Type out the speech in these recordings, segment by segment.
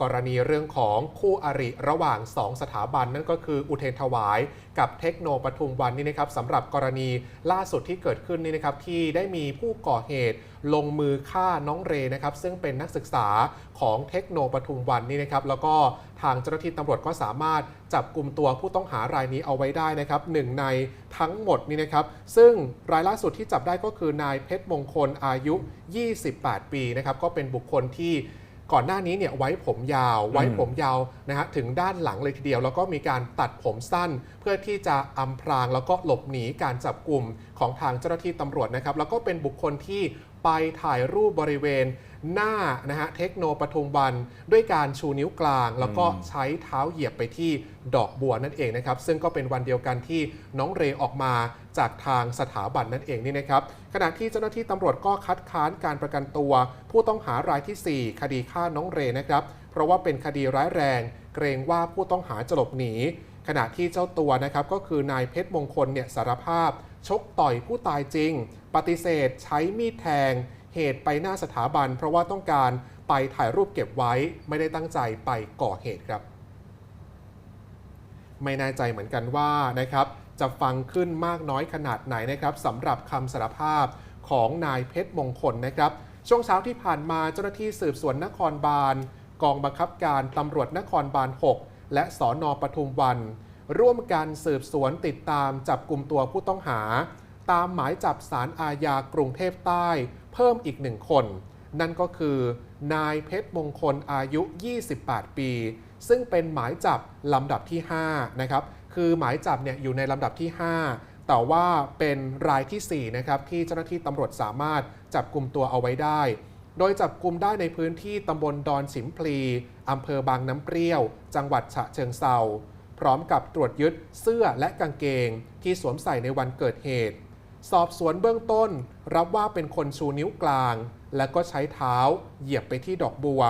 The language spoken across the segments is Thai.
กรณีเรื่องของคู่อริระหว่าง 2 สถาบัน นั่นก็คืออุเทนถวาย กับเทคโนปทุมวันนี่นะครับสำหรับกรณีล่าสุดที่เกิดขึ้นนี่นะครับที่ได้มีผู้ก่อเหตุลงมือฆ่าน้องเรนะครับซึ่งเป็นนักศึกษาของเทคโนปทุมวันนี่นะครับแล้วก็ทางเจ้าหน้าที่ตำรวจก็สามารถจับกลุ่มตัวผู้ต้องหารายนี้เอาไว้ได้นะครับหนึ่งในทั้งหมดนี่นะครับ ซึ่งรายล่าสุดที่จับได้ก็คือนายเพชรมงคลอายุ 28 ปีนะครับก็เป็นบุคคลที่ ก่อนหน้านี้เนี่ยไว้ผมยาว ไว้ผมยาวนะฮะถึงด้านหลังเลยทีเดียว แล้วก็มีการตัดผมสั้น เพื่อที่จะอำพรางแล้วก็หลบหนีการจับกลุ่มของทางเจ้าหน้าที่ตำรวจนะครับแล้วก็เป็นบุคคลที่ไปถ่ายรูปบริเวณ หน้านะฮะเทคโนปทุมวันด้วยการชูนิ้วกลาง แล้วก็ใช้เท้าเหยียบไปที่ดอกบัวนั่นเองนะครับ ซึ่งก็เป็นวันเดียวกันที่น้องเรออกมาจากทางสถาบันนั่นเองนี่นะครับขณะที่เจ้าหน้าที่ตำรวจก็คัดค้านการประกันตัว ผู้ต้องหารายทีสี่4 คดีฆ่าน้องเรนะครับเพราะว่าเป็นคดีร้ายแรง เกรงว่าผู้ต้องหาจะหลบหนี ขณะที่เจ้าตัวนะครับก็คือนายเพชรมงคลเนี่ยสารภาพ ชกต่อยผู้ตายจริง ปฏิเสธใช้มีดแทง เหตุไปหน้าสถาบัน เพราะว่าต้องการไปถ่ายรูปเก็บไว้ไม่ได้ตั้งใจไปก่อเหตุครับ ไม่แน่ใจเหมือนกันว่านะครับจะฟังขึ้นมากน้อยขนาดไหนนะครับสำหรับคำสารภาพของนายเพชรมงคลนะครับ ช่วงเช้าที่ผ่านมาเจ้าหน้าที่สืบสวนนครบาล กองบังคับการตำรวจนครบาล 6 และสอนอปทุมวัน ร่วมกันสืบสวนติดตามจับกลุ่มตัวผู้ต้องหา ตามหมายจับสารอาญากรุงเทพใต้ เพิ่มอีกหนึ่งคน นั่นก็คือนายเพชรมงคลอายุ 28 ปี ซึ่งเป็นหมายจับลำดับที่ 5 นะครับ คือหมายจับเนี่ยอยู่ในลำดับที่ 5 แต่ว่าเป็นรายทีสี่ 4 นะครับ ที่เจ้าหน้าที่ตำรวจสามารถจับกลุ่มตัวเอาไว้ได้ โดยจับกลุ่มได้ในพื้นที่ตำบลดอนสิมพลีอำเภอบางน้ำเปรี้ยว จังหวัดฉะเชิงเซาพร้อมกับตรวจยึดเสื้อและกางเกงที่สวมใส่ในวันเกิดเหตุ สอบสวนเบื้องต้น รับว่าเป็นคนชูนิ้วกลาง และก็ใช้เท้าเหยียบไปที่ดอกบัว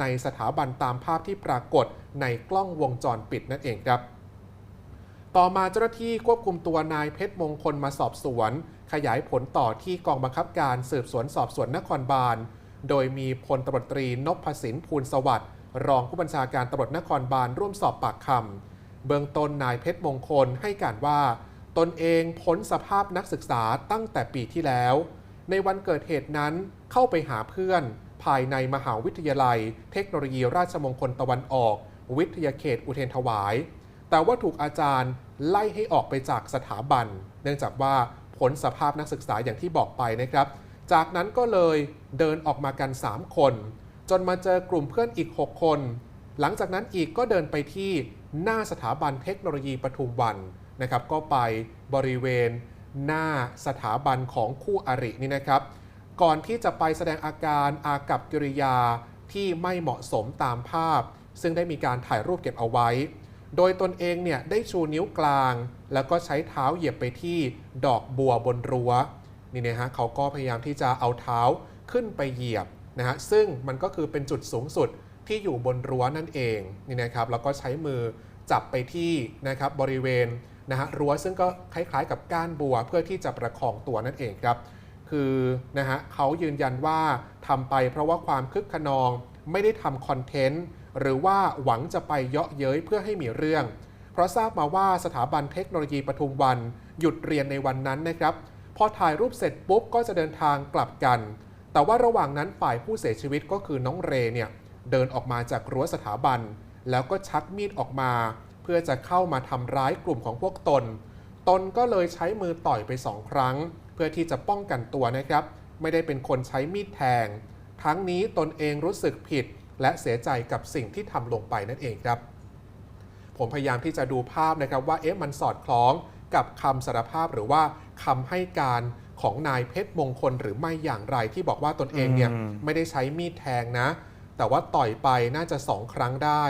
ในสถาบันตามภาพที่ปรากฏในกล้องวงจรปิดนั่นเองครับ ต่อมาเจ้าหน้าที่ควบคุมตัวนายเพชรมงคลมาสอบสวน ขยายผลต่อที่กองบังคับการสืบสวนสอบสวนนครบาล โดยมีพลตำรวจตรีนพสินภูลสวัสดิ์รองผู้บัญชาการตำรวจนครบาลร่วมสอบปากคำเบื้องต้นนายเพชรมงคลให้การว่า ตนเองพ้นสภาพนักศึกษาตั้งแต่ปีที่แล้ว ในวันเกิดเหตุนั้นเข้าไปหาเพื่อน ภายในมหาวิทยาลัย เทคโนโลยีราชมงคลตะวันออก วิทยาเขตอุเทรนถวาย แต่ว่าถูกอาจารย์ไล่ให้ออกไปจากสถาบัน เนื่องจากว่าพ้นสภาพนักศึกษาอย่างที่บอกไปนะครับ จากนั้นก็เลยเดินออกมากัน 3 คน จนมาเจอกลุ่มเพื่อนอีก 6 คน หลังจากนั้นอีกก็เดินไปที่หน้าสถาบันเทคโนโลยีปทุมวัน นะครับก็ไปบริเวณหน้าสถาบันของคู่อรินี่นะครับ ก่อนที่จะไปแสดงอาการอากับกิริยาที่ไม่เหมาะสมตามภาพ ซึ่งได้มีการถ่ายรูปเก็บเอาไว้ โดยตนเองเนี่ยได้ชูนิ้วกลาง แล้วก็ใช้เท้าเหยียบไปที่ดอกบัวบนรั้วนี่นะฮะเขาก็พยายามที่จะเอาเท้าขึ้นไปเหยียบนะฮะซึ่งมันก็คือเป็นจุดสูงสุดที่อยู่บนรั้วนั่นเองนี่นะครับแล้วก็ใช้มือจับไปที่นะครับบริเวณนะฮะรั้วซึ่งก็คล้ายๆ กับก้านบัวเพื่อที่จะประคองตัวนั่นเองครับ คือนะฮะเขายืนยันว่าทำไปเพราะว่าความคึกขนองไม่ได้ทำคอนเทนต์หรือว่าหวังจะไปเยาะเย้ยเพื่อให้มีเรื่อง เพราะทราบมาว่าสถาบันเทคโนโลยีปทุมวัน หยุดเรียนในวันนั้นนะครับ พอถ่ายรูปเสร็จปุ๊บก็จะเดินทางกลับกัน แต่ว่าระหว่างนั้นฝ่ายผู้เสียชีวิตก็คือน้องเรเนี่ยเดินออกมาจากรั้วสถาบัน แล้วก็ชักมีดออกมา เพื่อจะเข้ามาทำร้ายกลุ่มของพวกตน ตนก็เลยใช้มือต่อยไปสองครั้ง เพื่อที่จะป้องกันตัวนะครับ ไม่ได้เป็นคนใช้มีดแทง ทั้งนี้ตนเองรู้สึกผิด และเสียใจกับสิ่งที่ทำลงไปนั่นเองครับ ผมพยายามที่จะดูภาพนะครับว่าเอ๊ะมันสอดคล้องกับคำสารภาพหรือว่าคำให้การของนายเพชรมงคลหรือไม่อย่างไรที่บอกว่าตนเองเนี่ยอืมไม่ได้ใช้มีดแทงนะ แต่ว่าต่อยไปน่าจะสองครั้งได้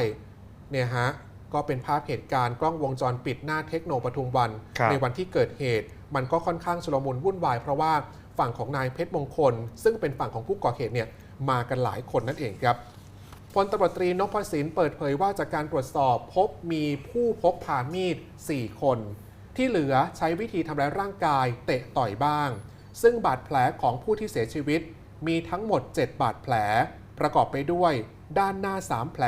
เนี่ยฮะ ก็เป็นภาพเหตุการณ์กล้องวงจรปิดหน้าเทคโนปทุมวันครับในวันที่เกิดเหตุ มันก็ค่อนข้างชุลมุนวุ่นวายเพราะว่าฝั่งของนายเพชรมงคล ซึ่งเป็นฝั่งของผู้ก่อเหตุเนี่ยมากันหลายคนนั่นเองครับพลตำรวจตรีนพสินเปิดเผยว่าจากการตรวจสอบพบมีผู้พกพามีด 4 คน ที่เหลือใช้วิธีทำร้ายร่างกายเตะต่อยบ้าง ซึ่งบาดแผลของผู้ที่เสียชีวิตมีทั้งหมด 7 บาดแผล ประกอบไปด้วยด้านหน้า 3 แผล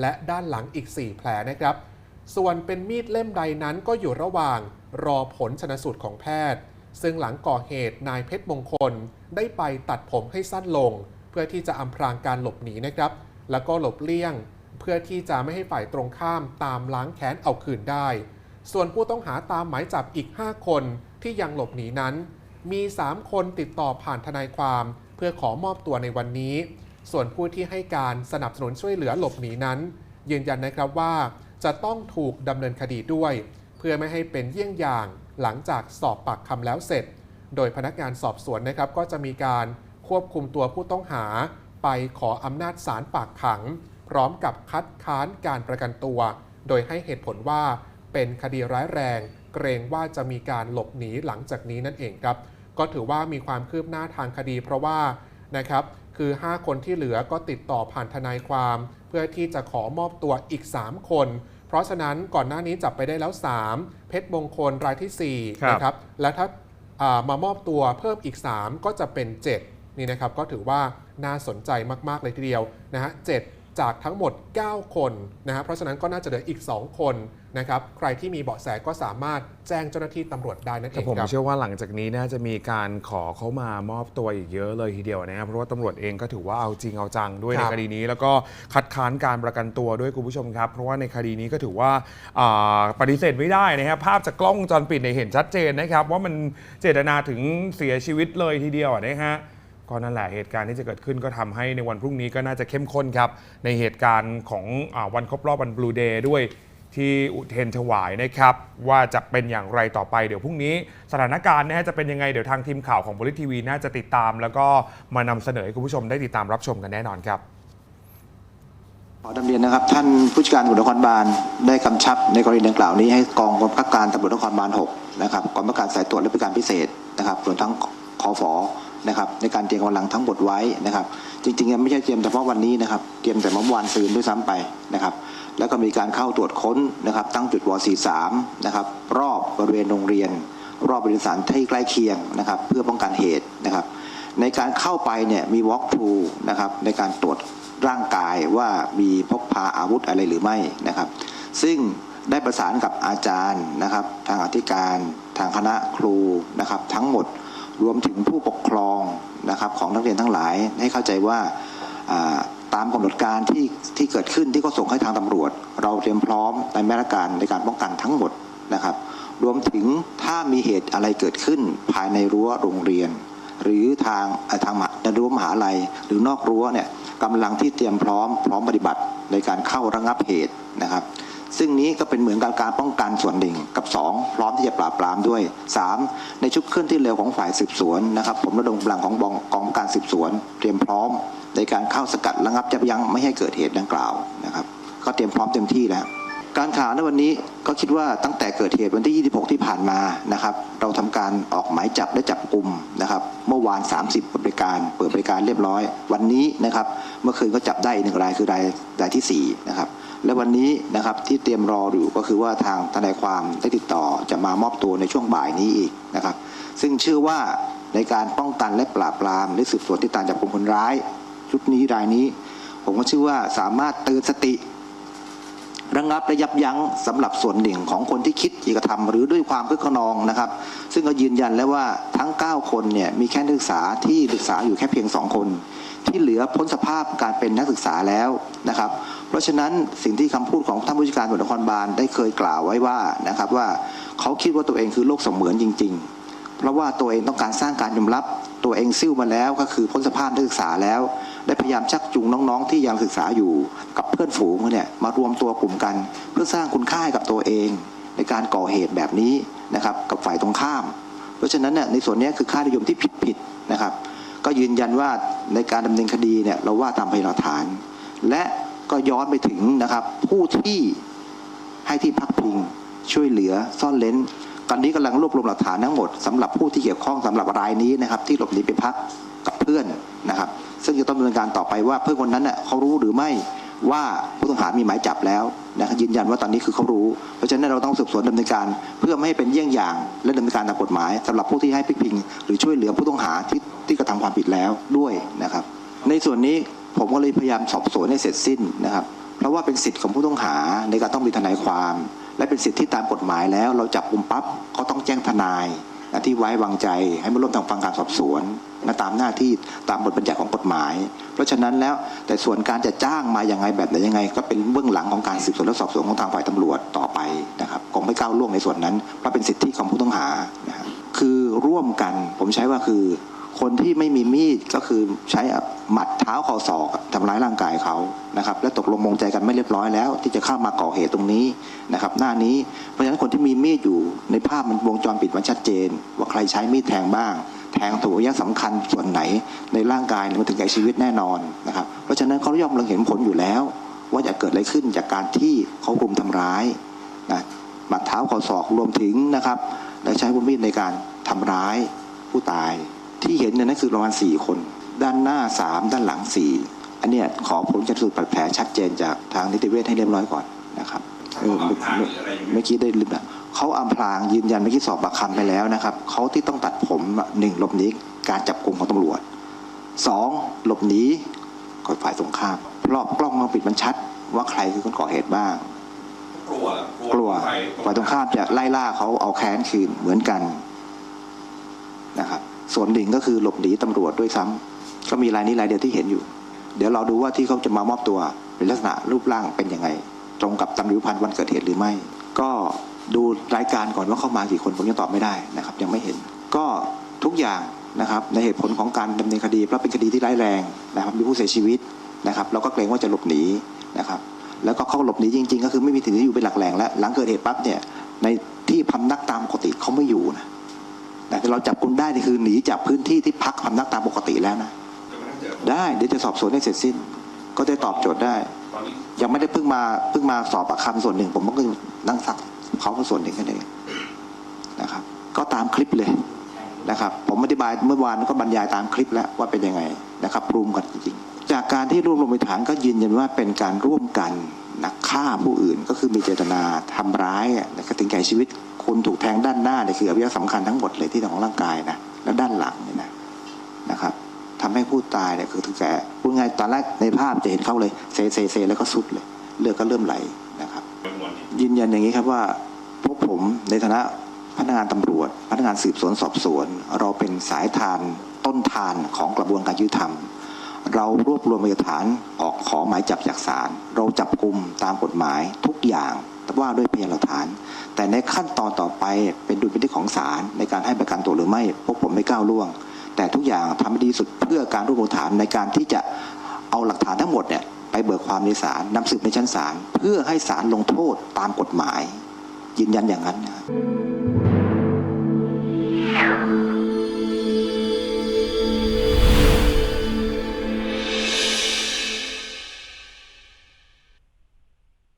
และด้านหลังอีก 4 แผลนะครับ ส่วนเป็นมีดเล่มใดนั้นก็อยู่ระหว่างรอผลชนสูตรของแพทย์ ซึ่งหลังก่อเหตุนายเพชรมงคล ได้ไปตัดผมให้สั้นลง เพื่อที่จะอำพรางการหลบหนีนะครับ แล้วก็หลบเลี่ยง เพื่อที่จะไม่ให้ฝ่ายตรงข้ามตามล้างแค้นเอาคืนได้ ส่วนผู้ต้องหาตามหมายจับอีก 5 คนที่ยังหลบหนีนั้น มี 3 คนติดต่อผ่านทนายความ เพื่อขอมอบตัวในวันนี้ ส่วนผู้ที่ให้การสนับสนุนช่วยเหลือหลบหนีนั้น ยืนยันนะครับว่าจะต้องถูกดำเนินคดีด้วย เพื่อไม่ให้เป็นเยี่ยงอย่างหลังจากสอบปากคำแล้วเสร็จ โดยพนักงานสอบสวนนะครับก็จะมีการควบคุมตัวผู้ต้องหา ไปขออำนาจศาลปากขัง พร้อมกับคัดค้านการประกันตัว โดยให้เหตุผลว่าเป็นคดีร้ายแรง เกรงว่าจะมีการหลบหนีหลังจากนี้นั่นเองครับ ก็ถือว่ามีความคืบหน้าทางคดี เพราะว่านะครับ คือ 5 คนที่เหลือก็ติดต่อผ่านทนายความ เพื่อที่จะขอมอบตัวอีก 3 คน เพราะฉะนั้นก่อนหน้านี้จับไปได้แล้ว 3 เพชรมงคลรายทีสี่ครับ4นะครับและถ้าอ่ามามอบตัวเพิ่มอีก 3 ก็จะเป็น 7 นี่นะครับก็ถือว่าน่าสนใจมาก ๆ เลยทีเดียวนะฮะ7 จากทั้งหมด 9 คนนะฮะเพราะฉะนั้นก็น่าจะเหลืออีก 2 คนนะครับใครที่มีเบาะแสก็สามารถแจ้งเจ้าหน้าที่ตำรวจได้นั่นเอแต่งผมครับเชื่อว่าหลังจากนี้น่าจะมีการขอเขามามอบตัวอีกเยอะเลยทีเดียวนะครับเพราะว่าตำรวจเองก็ถือว่าเอาจริงเอาจังด้วยคในรับคดีนี้ แล้วก็คัดค้านการประกันตัวด้วยคุณผู้ชมครับ เพราะว่าในคดีนี้ก็ถือว่าอ่าปฏิเสธไม่ได้นะครับภาพจากกล้องวงจรปิดเนี่ยเห็นชัดเจนนะครับว่ามันเจตนาถึงเสียชีวิตเลยทีเดียวนะฮะ ก็นั่นแหละเหตุการณ์ที่จะเกิดขึ้นก็ทำให้ในวันพรุ่งนี้ก็น่าจะเข้มข้นครับ ในเหตุการณ์ของอวันครบรอบวันบลูเดย์ด้วยที่อุเทนถวายนะครับ ว่าจะเป็นอย่างไรต่อไปเดี๋ยวพรุ่งนี้สถานการณ์นะฮะจะเป็นยังไง เดี๋ยวทางทีมข่าวของบริทีวีน่าจะติดตาม แล้วก็มานำเสนอให้คุณผู้ชมได้ติดตามรับชมกันแน่นอนครับขอนำเรียนนะครับ ท่านผู้จัดการตำรวจนครบาลได้กำชับในกรณีดังกล่าวนี้ให้กองกำกับการตำรวจนครบาล 6 นะครับกองกำกับการสายตรวจและบริการพิเศษนะครับรวมทั้งคอฟอ นะครับในการเตรียมกำลังทั้งหมดไว้นะครับ จริงๆไม่ใช่เตรียมเฉพาะวันนี้นะครับเตรียมแต่เมื่อวานซืนด้วยซ้ำไปนะครับแล้วก็มีการเข้าตรวจค้นนะครับ ตั้งจุดว43นะครับรอบบริเวณโรงเรียน รอบบริษัทที่ใกล้เคียงนะครับ เพื่อป้องกันเหตุนะครับ ในการเข้าไปเนี่ยมี walk through นะครับในการตรวจร่างกายว่ามีพกพาอาวุธอะไรหรือไม่นะครับ ซึ่งได้ประสานกับอาจารย์นะครับ ทางอธิการ ทางคณะครูนะครับ ทั้งหมด รวมถึงผู้ปกครองนะครับของนักเรียนทั้งหลายให้เข้าใจว่าตามกำหนดการที่ที่เกิดขึ้นที่เขาส่งให้ทางตำรวจ เราเตรียมพร้อมในมาตรการในการป้องกันทั้งหมดนะครับ รวมถึงถ้ามีเหตุอะไรเกิดขึ้นภายในรั้วโรงเรียน หรือทางทางมหาในรั้วมหาลัย หรือนอกรั้วเนี่ยกำลังที่เตรียมพร้อมพร้อมปฏิบัติในการเข้าระงับเหตุนะครับ ซึ่งนี้ก็เป็นเหมือนกับการป้องกันส่วนหนึ่งกับ 2 พร้อมที่จะปราบปรามด้วย 3 ในชุดเคลื่อนที่เร็วของฝ่ายสืบสวนนะครับ ผมระดมกำลังของกองกองการสืบสวน เตรียมพร้อม ในการเข้าสกัดระงับยับยั้งไม่ให้เกิดเหตุดังกล่าวนะครับ ก็เตรียมพร้อมเต็มที่แล้วการข่าวในวันนี้ก็คิดว่าตั้งแต่เกิดเหตุวันที่ 26 ที่ผ่านมานะครับเราทำการออกหมายจับและจับกลุ่มนะครับเมื่อวาน 30เปิดบริการ เปิดบริการเรียบร้อย วันนี้นะครับเมื่อคืนก็จับได้หนึ่งรายคือรายรายที่4นะครับ และวันนี้นะครับที่เตรียมรออยู่ก็คือว่าทางทนายความได้ติดต่อจะมามอบตัวในช่วงบ่ายนี้อีกนะครับ ซึ่งเชื่อว่าในการป้องกันและปราบปรามและสืบสวนติดตามจับกลุ่มคนร้ายชุดนี้รายนี้ ผมก็เชื่อว่าสามารถเตือนสติ ระงับและยับยั้งสำหรับส่วนหนึ่งของคนที่คิดอยากจะทำหรือด้วยความคึกขนองนะครับ ซึ่งก็ยืนยันแล้วว่าทั้ง 9 คนเนี่ยมีแค่นักศึกษาที่ศึกษาอยู่แค่เพียง 2 คน ที่เหลือพ้นสภาพการเป็นนักศึกษาแล้วนะครับ เพราะฉะนั้นสิ่งที่คำพูดของท่านผู้จัดการตำรวจนครบาลได้เคยกล่าวไว้ว่านะครับว่าเขาคิดว่าตัวเองคือโลกเสมือนจริง ๆ เพราะว่าตัวเองต้องการสร้างการยอมรับตัวเองซิ่วมาแล้วก็คือพ้นสภาพนักศึกษาแล้ว ได้พยายามชักจูงน้องๆ ที่ยังศึกษาอยู่กับเพื่อนฝูงเนี่ยมารวมตัวกลุ่มกัน เพื่อสร้างคุณค่าให้กับตัวเอง ในการก่อเหตุแบบนี้นะครับกับฝ่ายตรงข้าม เพราะฉะนั้นเนี่ยในส่วนนี้คือค่านิยมที่ผิดๆนะครับ ก็ยืนยันว่าในการดำเนินคดีเนี่ยเราว่าตามพยานหลักฐาน และก็ย้อนไปถึงนะครับผู้ที่ให้ที่พักพิงช่วยเหลือซ่อนเลนตอนนี้กำลังรวบรวมหลักฐานทั้งหมดสำหรับผู้ที่เกี่ยวข้องสำหรับรายนี้นะครับ ที่หลบหนีไปพักกับเพื่อนนะครับ ซึ่งจะต้องดำเนินการต่อไปว่าเพื่อนคนนั้นเน่ะเขารู้หรือไม่ว่าผู้ต้องหามีหมายจับแล้วนะครับยืนยันว่าตอนนี้คือเขารู้ เพราะฉะนั้นเราต้องสืบสวนดำเนินการ เพื่อไม่ให้เป็นเยี่ยงอย่าง และดำเนินการตามกฎหมายสำหรับผู้ที่ให้พิกพิง หรือช่วยเหลือผู้ต้องหาที่ที่กระทำความผิดแล้วด้วยนะครับ ในส่วนนี้ผมก็เลยพยายามสอบสวนให้เสร็จสิ้นนะครับ เพราะว่าเป็นสิทธิ์ของผู้ต้องหาในการต้องมีทนายความ และเป็นสิทธิ์ที่ตามกฎหมายแล้ว เราจับกุมปั๊บเขาต้องแจ้งทนาย ที่ไว้วางใจให้มาร่วมทำฟังการสอบสวนนะตามหน้าที่ตามบทบัญญัติของกฎหมาย เพราะฉะนั้นแล้วแต่ส่วนการจะจ้างมาอย่างไงแบบไหนยังไง ก็เป็นเบื้องหลังของการสืบสวนและสอบสวนของทางฝ่ายตำรวจต่อไปนะครับคงไม่ก้าวล่วงในส่วนนั้นเพราะเป็นสิทธิของผู้ต้องหานะครับคือร่วมกันผมใช้ว่าคือ คนที่ไม่มีมีดก็คือใช้หมัดเท้าข่าศอกทำร้ายร่างกายเขานะครับ และตกลงมงใจกันไม่เรียบร้อยแล้ว ที่จะเข้ามาก่อเหตุตรงนี้นะครับ หน้านี้เพราะฉะนั้นคนที่มีมีดอยู่ในภาพมันวงจรปิดมันชัดเจน ว่าใครใช้มีดแทงบ้าง แทงถูกระยะสำคัญส่วนไหนในร่างกายมันถึงแก่ชีวิตแน่นอนนะครับ เพราะฉะนั้นเขาย่อมเล็งเห็นผลอยู่แล้ว ว่าจะเกิดอะไรขึ้นจากการที่เขารุมทำร้ายนะหมัดเท้าข่าศอกรวมถึงนะครับและใช้วุธมีดในการทำร้ายผู้ตาย ที่เห็นเนี่ยนั่นคือประมาณสี่คน ด้านหน้าสามด้านหลังสี่อันเนี้ยขอผลชันสูตรบาดแผลชัดเจนจากทางนิติเวชให้เรียบร้อยก่อนนะครับเออเมื่อเมื่อเมื่อกี้ได้ลืมนะเขาอำพรางยืนยันเมื่อกี้สอบปากคำไปแล้วนะครับเขาที่ต้องตัดผมอะหนึ่งหลบหนีการจับกลุ่มของตำรวจสองหลบหนีกฎฝ่ายตรงข้ามเพราะกล้องวงจรปิดมันชัด ว่าใครคือคนก่อเหตุบ้าง กลัวกลัวฝ่ายตรงข้ามจะไล่ล่าเขาเอาแค้นคืนเหมือนกันนะครับ ส่วนหนึ่งก็คือหลบหนีตำรวจด้วยซ้ำก็มีรายนี้รายเดียวที่เห็นอยู่ เดี๋ยวเราดูว่าที่เขาจะมามอบตัวเป็นลักษณะรูปร่างเป็นยังไง ตรงกับตำริวพันธ์วันเกิดเหตุหรือไม่ ก็ดูรายการก่อนว่าเข้ามากี่คนผมยังตอบไม่ได้นะครับ ยังไม่เห็น ก็ทุกอย่างนะครับในเหตุผลของการดำเนินคดี เพราะเป็นคดีที่ร้ายแรงนะครับมีผู้เสียชีวิตนะครับเราก็เกรงว่าจะหลบหนีนะครับแล้วก็เขาหลบหนีจริง ๆ ก็คือไม่มีถิ่นที่อยู่เป็นหลักแหล่งแล้วหลังเกิดเหตุปั๊บเนี่ยในที่พำนักตามปกติเขาไม่อยู่นะ แต่เราจับกุมได้นี่คือหนีจากพื้นที่ที่พักพำนักตามปกติแล้วนะ ได้เดี๋ยวจะสอบสวนให้เสร็จสิ้น ก็จะตอบโจทย์ได้ ยังไม่ได้เพิ่งมาเพิ่งมาสอบปากคำส่วนหนึ่ง ผมก็นั่งสักเขาก็ส่วนหนึ่งแค่นั้นเองนะครับ ก็ตามคลิปเลยนะครับ ผมอธิบายเมื่อวานก็บรรยายตามคลิปแล้วว่าเป็นยังไงนะครับรวมกันจริงๆจากการที่รวบรวมหลักฐานก็ยืนยันว่าเป็นการร่วมกันนักฆ่าผู้อื่นก็คือมีเจตนาทำร้ายนะครับถึงแก่ชีวิต คุณถูกแทงด้านหน้าเนี่ยคืออวัยวะสำคัญทั้งหมดเลยที่ของร่างกายนะแล้วด้านหลังเนี่ยนะนะครับทำให้ผู้ตายเนี่ยคือถึงแก่พูดง่ายตอนแรกในภาพจะเห็นเขาเลยเซเซเซแล้วก็สุดเลย เลือดก็เริ่มไหลนะครับยืนยันอย่างนี้ครับว่าพวกผมในฐานะพนักงานตำรวจ พนักงานสืบสวนสอบสวน เราเป็นสายทานต้นทานของกระบวนการยุติธรรม เรารวบรวมพยานฐานออกขอหมายจับจากศาลเราจับกลุ่มตามกฎหมายทุกอย่าง ว่าด้วยพยานหลักฐาน แต่ในขั้นตอนต่อไปเป็นดุลพินิจของศาลในการให้ประกันตัวหรือไม่พวกผมไม่ก้าวล่วง แต่ทุกอย่างทำให้ดีสุดเพื่อการรวบรวมฐานในการที่จะเอาหลักฐานทั้งหมดเนี่ยไปเบิกความในศาลนำสืบในชั้นศาลเพื่อให้ศาลลงโทษตามกฎหมาย ยืนยันอย่างนั้นนะครับ